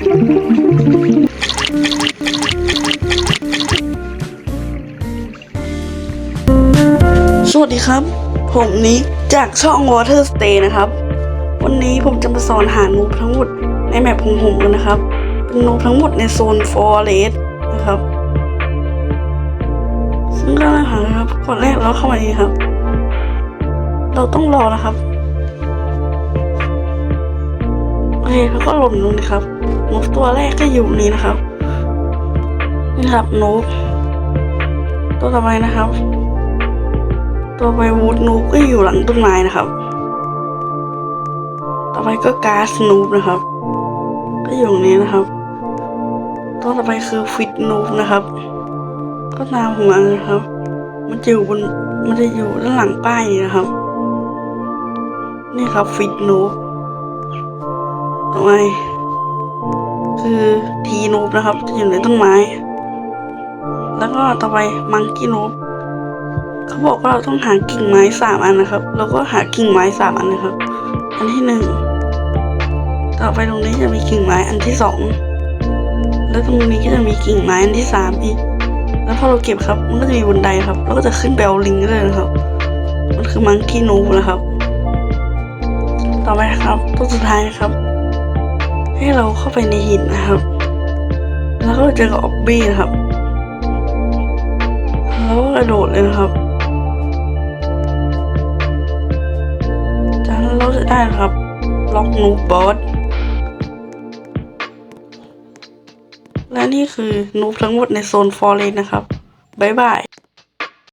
สวัสดีครับ ผมนิกจากช่อง Water Stay นะครับ วันนี้ผมจะมาสอนหานูบทั้งหมดในแมปของผมกันนะครับ เป็นนูบทั้งหมดในโซน Forest นะครับ ซึ่งก็นะหาครับก่อนแรกเราเข้ามานี้ครับ เราต้องรอนะครับ เคแล้วก็หล่นลงนี้ครับนูบตัวแรกก็อยู่นี้นะครับ นี่ครับนูบตัวต่อไปนะครับต่อไปวูดนูบก็อยู่หลังต้นไม้นะครับ ต่อไปก็กาซนูบนะครับ ก็อยู่ตรงนี้นะครับ ตัวต่อไปคือฟิตนูบนะครับ ก็ตามผมมาเลยครับ มันจะอยู่บนมันจะอยู่ด้านหลังป้ายนี้นะครับ นี่ครับฟิตนูบ ต่อไปคือทีนูบนะครับจะอยู่ในต้นไม้ แล้วก็ต่อไปมังกี้นูบเขาบอกว่าเราต้องหากิ่งไม้สามอันนะครับ เราก็หากิ่งไม้สามอันนะครับ อันที่หนึ่งต่อไปตรงนี้จะมีกิ่งไม้อันที่สองแล้วตรงนี้ก็จะมีกิ่งไม้อันที่สามอีกแล้วพอเราเก็บครับ มันก็จะมีบันไดครับเราก็จะขึ้นไปเอาลิงได้เลยนะครับ มันคือมังคีนูนะครับ ต่อไปครับตัวสุดท้ายนะครับ ให้เราเข้าไปในหินนะครับ แล้วก็เจอกับออบบี้นะครับแล้วก็กระโดดเลยนะครับจากนั้นเราจะได้นะครับล็อกนูบอสและนี่คือนูบทั้งหมดในโซนฟอร์เรนนะครับ บ๊ายบาย